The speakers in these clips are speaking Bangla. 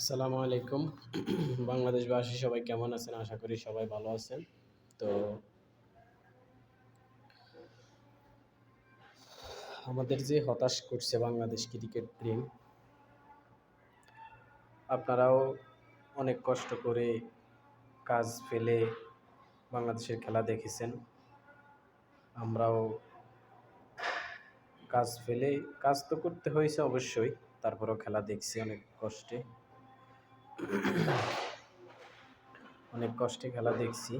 আসসালামু আলাইকুম। বাংলাদেশবাসী সবাই কেমন আছেন? আশা করি সবাই ভালো আছেন। তো আমাদের যে হতাশ করছে বাংলাদেশ ক্রিকেট টিম, আপনারাও অনেক কষ্ট করে কাজ ফেলে বাংলাদেশের খেলা দেখেছেন। আমরাও কাজ ফেলে, কাজ তো করতে হয়েছে অবশ্যই, তারপরেও খেলা দেখছি অনেক কষ্টে। অনেক কষ্টে খেলা দেখছি।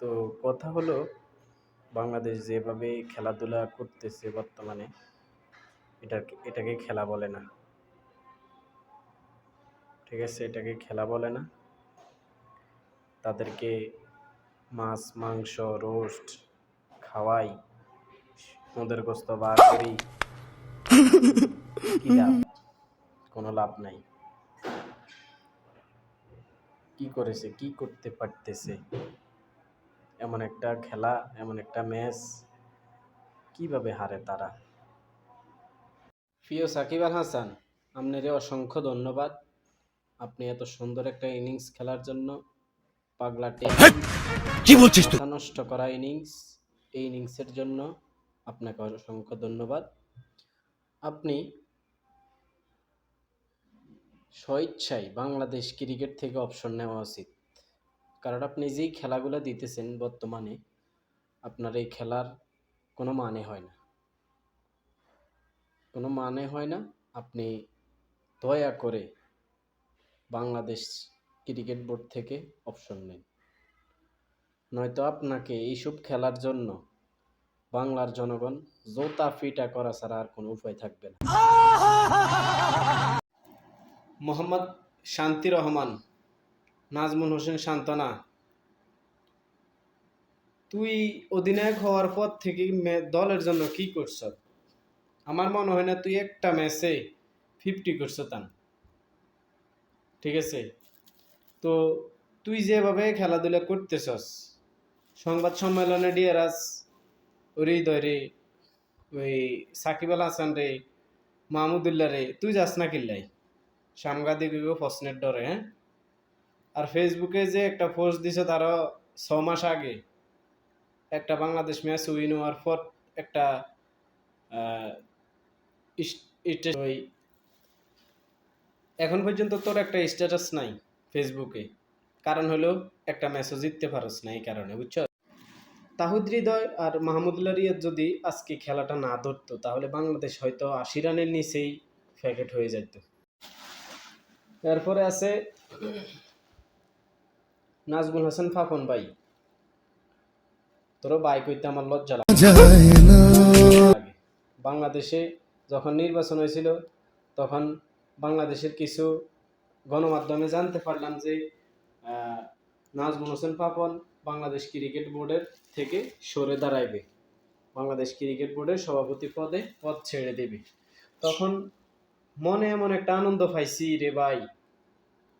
তো কথা হলো বাংলাদেশ যেভাবে খেলাধুলা করতেছে বর্তমানে এটা এটাকে খেলা বলে না। ঠিক আছে এটাকে খেলা বলে না। তাদেরকে মাছ মাংস রোস্ট খাওয়াই মোদের গোস্ত বার করি। লাভ? কোনো লাভ নাই। কি করেছে কি করতে পারতেছে? এমন একটা খেলা এমন একটা ম্যাচ কীভাবে হারে তারা? প্রিয় সাকিব আল হাসান আপনার অসংখ্য ধন্যবাদ। আপনি এত সুন্দর একটা ইনিংস খেলার জন্য পাগলা কি বলছিস তুই? নষ্ট করা ইনিংস এই ইনিংসের জন্য আপনাকে অসংখ্য ধন্যবাদ। আপনি স্বইচ্ছায় বাংলাদেশ ক্রিকেট থেকে অপশন নেওয়া উচিত। কারণ আপনি যেই খেলাগুলো দিতেছেন বর্তমানে, আপনার এই খেলার কোনো মানে হয় না। কোনো মানে হয় না, আপনি দয়া করে বাংলাদেশ ক্রিকেট বোর্ড থেকে অপশন নেন। নয়তো আপনাকে এইসব খেলার জন্য বাংলার জনগণ জোতা ফিটা করা ছাড়া আর কোনো উপায় থাকবে না। মোহাম্মদ শান্তি রহমান, নাজমুল হোসেন শান্তনা। তুই অধিনায়ক হওয়ার পর থেকে দলের জন্য কি করছ? আমার মনে হয় না তুই একটা ম্যাচে ফিফটি করছ, তান। ঠিক আছে? তো তুই যেভাবে খেলাধুলা করতেছস, সংবাদ সম্মেলনে ডিয়ারাস হৃদয় রে, ওই সাকিব আল হাসান রে, মাহমুদুল্লাহ রে, তুই যাস না কিল্লাই সাংবাদিক প্রশ্নের ডরে হ্যাঁ? আর ফেসবুকে যে একটা পোস্ট দিছে তারও ছ মাস আগে, একটা বাংলাদেশ ম্যাচ উইন হওয়ার পর একটা ওই, এখন পর্যন্ত তোর একটা স্ট্যাটাস নাই ফেসবুকে কারণ হলো একটা ম্যাচও জিততে পারস না এই কারণে, বুঝছ? তাহুদ হৃদয় আর মাহমুদুল্লাহ যদি আজকে খেলাটা না ধরতো, তাহলে বাংলাদেশ হয়তো আশি রানের নিচেই প্যাকেট হয়ে যেত এরপরে আছে নাজমুল হাসান ফাফন ভাই। তোর বাইক হইতে আমার লজ্জা লাগে। বাংলাদেশে যখন নির্বাচন হয়েছিল, তখন বাংলাদেশের কিছু গণমাধ্যমে জানতে পারলাম যে নাজমুল হোসেন পাপন বাংলাদেশ ক্রিকেট বোর্ডের থেকে সরে দাঁড়াইবে। বাংলাদেশ ক্রিকেট বোর্ডের সভাপতি পদে পদ ছেড়ে দেবে। তখন মনে এমন একটা আনন্দ পাইছি, রে ভাই,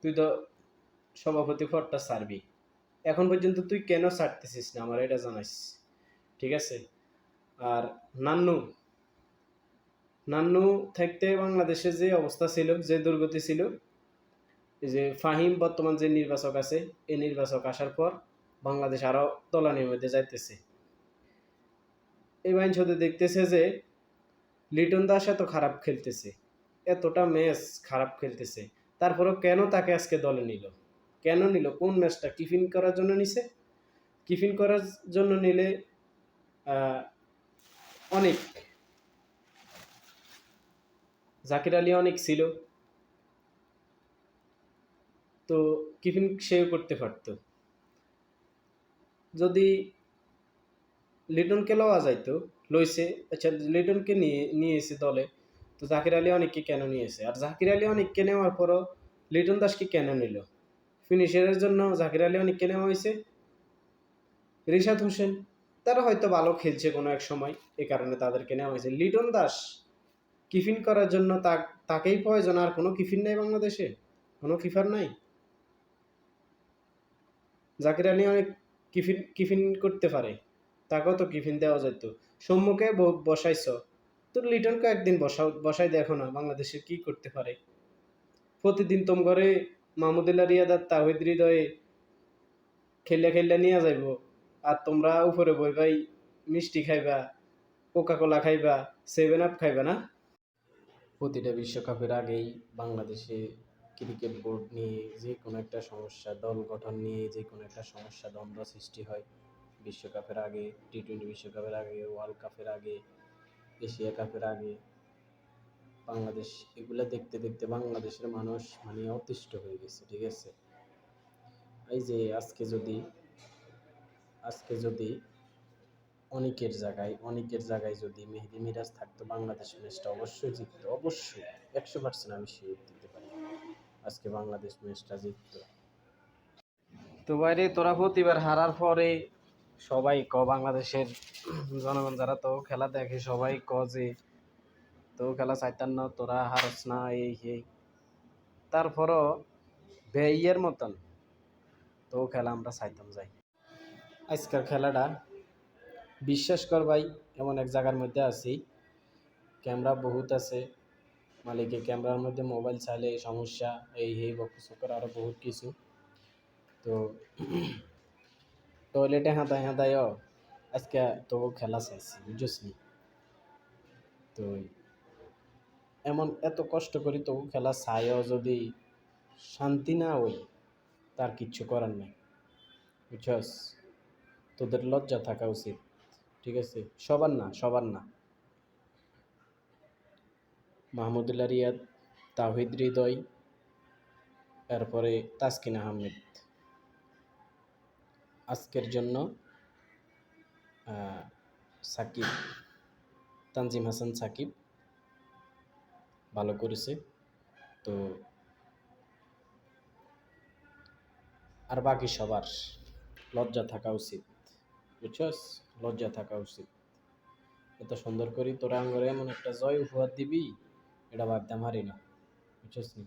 তুই তো সভাপতি পদটা ছাড়বি। এখন পর্যন্ত তুই কেন ছাড়তেছিস না আমার এটা জানাইস। ঠিক আছে? আর নান্নু নান্নু থাকতে বাংলাদেশে যে অবস্থা ছিল, যে দুর্গতি ছিল যে ফাহিম বর্তমান যে নির্বাচক আছে, এই নির্বাচক আসার পর বাংলাদেশ আরও তলানির মধ্যে যাইতেছে। এই বাইন দেখতেছে যে লিটন দাস এত খারাপ খেলতেছে। এতটা ম্যাচ খারাপ খেলতেছে। তারপরেও কেন তাকে আজকে দলে নিল? কেন নিল? কোন ম্যাচটা? টিফিন করার জন্য নিছে? টিফিন করার জন্য নিলে অনেক, জাকির আলী অনেক ছিল। তো টিফিন সেও করতে পারতো। যদি লিটনকে লওয়া যাইতো, লইছে আচ্ছা লিটনকে নিয়ে নিয়েছে দলে তো জাকির আলী অনেককে কেন নিয়েছে? আর জাকির আলী অনেককে নেওয়ার পরও লিটন দাসকে কেন নিল? ফিনিশারের জন্য জাকির আলী অনেককে নেওয়া হয়েছে। রিশাদ হোসেন, তারা হয়তো ভালো খেলছে কোনো এক সময়, এ কারণে তাদেরকে নেওয়া হয়েছে। লিটন দাস কিফিন করার জন্য তাকেই প্রয়োজন, আর কোনো কিফিন নেই বাংলাদেশে? কোনো কিফার নাই? জাকির আলী অনেক কিফিন কিফিন করতে পারে, তাকেও তো কিফিন দেওয়া যেত। সম্মুখে বসাইছ। তোর লিটনকে একদিন বসাও, বসাই দেখো না বাংলাদেশে কি করতে পারে। প্রতিদিন তোম ঘরে মাহমুদুল্লাহ রিয়াদার তাহিদ হৃদয়ে খেললে খেললে নিয়ে যাইব। আর তোমরা উপরে বই ভাই মিষ্টি খাইবা কোকা কোলা খাইবা সেভেন আপ খাইবা না? প্রতিটা বিশ্বকাপের আগেই বাংলাদেশে ক্রিকেট বোর্ড নিয়ে যে কোনো একটা সমস্যা, দল গঠন নিয়ে যে কোনো একটা সমস্যা, দ্বন্দ্ব সৃষ্টি হয়। বিশ্বকাপের আগে টি টোয়েন্টি বিশ্বকাপের আগে ওয়ার্ল্ড কাপের আগে এশিয়া কাপের আগে বাংলাদেশ এগুলো দেখতে দেখতে বাংলাদেশের মানুষ মানে অতিষ্ঠ হয়ে গেছে, ঠিক আছে? এই যে আজকে যদি আজকে যদি অনেকের জায়গায় অনেকের জায়গায় যদি মেহেদি মিরাজ থাকতো, বাংলাদেশ ম্যাচটা অবশ্যই জিততো, অবশ্যই, একশো পার্সেন্ট আমি শিওর দিতে পারি। আজকে বাংলাদেশ ম্যাচটা জিততো। তো বাইরে তোরা প্রতিবার হারার পরে সবাই ক বাংলাদেশের জনগণ যারা তো খেলা দেখে সবাই ক যে তো খেলা চাইতাম না, তোরা হারস না, এই এই। তারপরও বেইয়ের মতন তো খেলা আমরা চাইতাম যাই। আজকের খেলাটা বিশ্বাস কর ভাই, এমন এক জায়গার মধ্যে আছি। ক্যামেরা বহুত আছে। মালিকের ক্যামেরার মধ্যে মোবাইল চাইলে সমস্যা, এই এই বকুসকর আরও বহুত কিছু। তো টয়লেটে হাঁদায় হাঁদায় আজকে তো খেলা চাইছি বুঝছিস নি? তো এমন এত কষ্ট করি তবু খেলা চাইও যদি শান্তি না হই তার কিচ্ছু করার নেই, বুঝছস? তোদের লজ্জা থাকা উচিত, ঠিক আছে? সবার না সবার না। মাহমুদুল্লাহ রিয়াদ তাহিদ হৃদয়, এরপরে তাসকিন আহমেদ। আজকের জন্য সাকিব, তানজিম হাসান সাকিব ভালো করেছে। তো আর বাকি সবার লজ্জা থাকা উচিত, বুঝছস? লজ্জা থাকা উচিত। এত সুন্দর করি তোরা আঙ্গরে এমন একটা জয় উপহার দিবি, এটা ভাবতাম হারি না, বুঝছস নি?